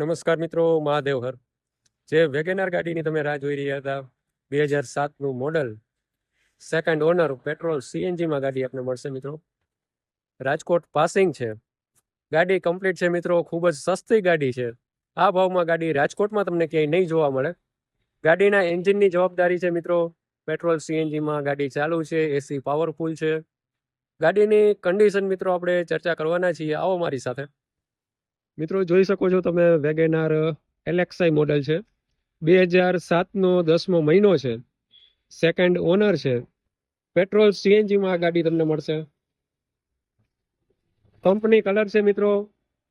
નમસ્કાર મિત્રો મહાદેવહર જે વેગેનાર ગાડીની તમે રાહ જોઈ રહ્યા હતા, બે હજાર સાતનું મોડલ સેકન્ડ ઓનર પેટ્રોલ સીએનજીમાં ગાડી આપને મળશે મિત્રો. રાજકોટ પાસિંગ છે. ગાડી કમ્પ્લીટ છે મિત્રો, ખૂબ જ સસ્તી ગાડી છે. આ ભાવમાં ગાડી રાજકોટમાં તમને ક્યાંય નહીં જોવા મળે. ગાડીના એન્જિનની જવાબદારી છે મિત્રો પેટ્રોલ સીએનજીમાં ગાડી ચાલુ છે એસી પાવરફુલ છે. ગાડીની કન્ડિશન મિત્રો આપણે ચર્ચા કરવાના છીએ, આવો મારી સાથે. મિત્રો, જોઈ શકો છો તમે, વેગેનાર એલેક્સાઈ મોડલ છે. બે હજાર સાતનો દસમો મહિનો છે. સેકન્ડ ઓનર છે. પેટ્રોલ સીએનજીમાં આ ગાડી તમને મળશે. કંપની કલર છે મિત્રો.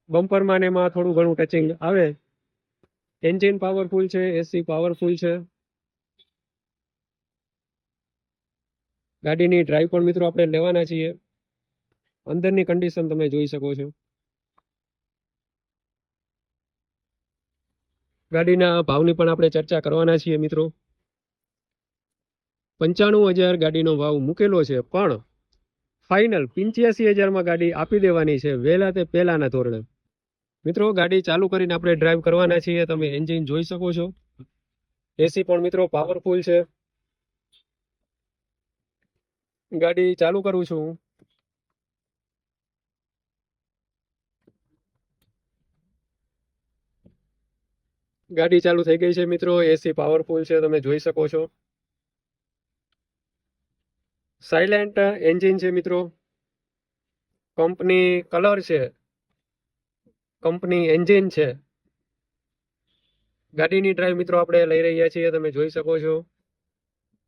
બમ્પરમાં ને એમાં થોડું ઘણું ટચિંગ આવે. એન્જિન પાવરફુલ છે એસી પાવરફુલ છે. ગાડીની ડ્રાઈવ પણ મિત્રો આપણે લેવાના છીએ. અંદરની કન્ડિશન તમે જોઈ શકો છો. ગાડીના ભાવની પણ આપણે ચર્ચા કરવાના છીએ મિત્રો. પંચાણું હજાર ગાડીનો ભાવ મૂકેલો છે, પણ ફાઇનલ પંચ્યાસી હજારમાં ગાડી આપી દેવાની છે, વહેલા તે પહેલાના ધોરણે. મિત્રો, ગાડી ચાલુ કરીને આપણે ડ્રાઈવ કરવાના છીએ, તમે એન્જિન જોઈ શકો છો. એસી પણ મિત્રો પાવરફુલ છે. ગાડી ચાલુ કરું છું. ગાડી ચાલુ થઈ ગઈ છે મિત્રો એસી પાવરફુલ છે, તમે જોઈ શકો છો. સાયલેન્ટ એન્જિન છે મિત્રો. કંપની કલર છે. કંપની એન્જિન છે. ગાડીની ડ્રાઈવ મિત્રો આપણે લઈ રહ્યા છીએ, તમે જોઈ શકો છો.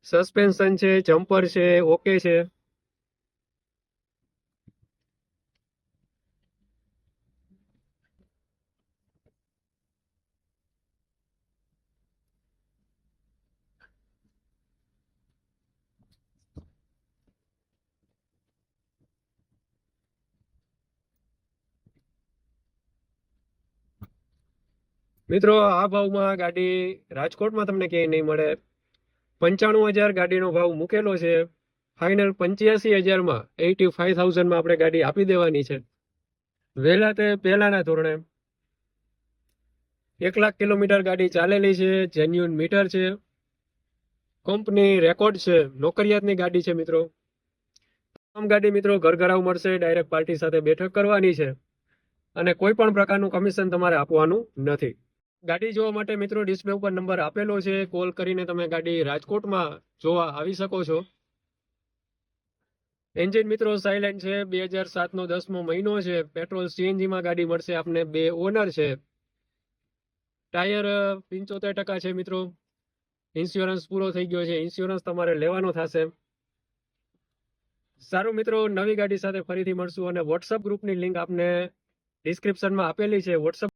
સસ્પેન્શન છે જમ્પર છે ઓકે છે. મિત્રો, આ ભાવમાં ગાડી રાજકોટમાં તમને ક્યાંય નહીં મળે. પંચાણું હજાર ગાડીનો ભાવ મૂકેલો છે. ફાઇનલ પંચ્યાસી હજારમાં એટી ફાઈવ થાઉઝન્ડમાં આપણે ગાડી આપી દેવાની છે. વહેલા તે પહેલાના ધોરણે. એક લાખ કિલોમીટર ગાડી ચાલેલી છે જેન્યુન મીટર છે. કંપની રેકોર્ડ છે, નોકરિયાતની ગાડી છે મિત્રો. તમામ ગાડી મિત્રો ઘર ઘરાવ મળશે ડાયરેક્ટ પાર્ટી સાથે બેઠક કરવાની છે. અને કોઈ પણ પ્રકારનું કમિશન તમારે આપવાનું નથી. ગાડી જોવા માટે મિત્રો ડિસ્પ્લે ઉપર નંબર આપેલો છે. કોલ કરીને તમે ગાડી રાજકોટમાં જોવા આવી શકો છો. એન્જિન મિત્રો સાયલેન્ટ છે. બે હજાર સાતનો દસમો મહિનો છે. પેટ્રોલ સીએનજીમાં ગાડી મળશે આપને બે ઓનર છે. ટાયર પંચોતેર ટકા છે મિત્રો. ઇન્સ્યોરન્સ પૂરો થઈ ગયો છે. ઇન્સ્યોરન્સ તમારે લેવાનો થશે. સારું મિત્રો, નવી ગાડી સાથે ફરીથી મળશું અને વોટ્સઅપ ગ્રુપની લિંક આપને ડિસ્ક્રિપ્શનમાં આપેલી છે. વોટ્સઅપ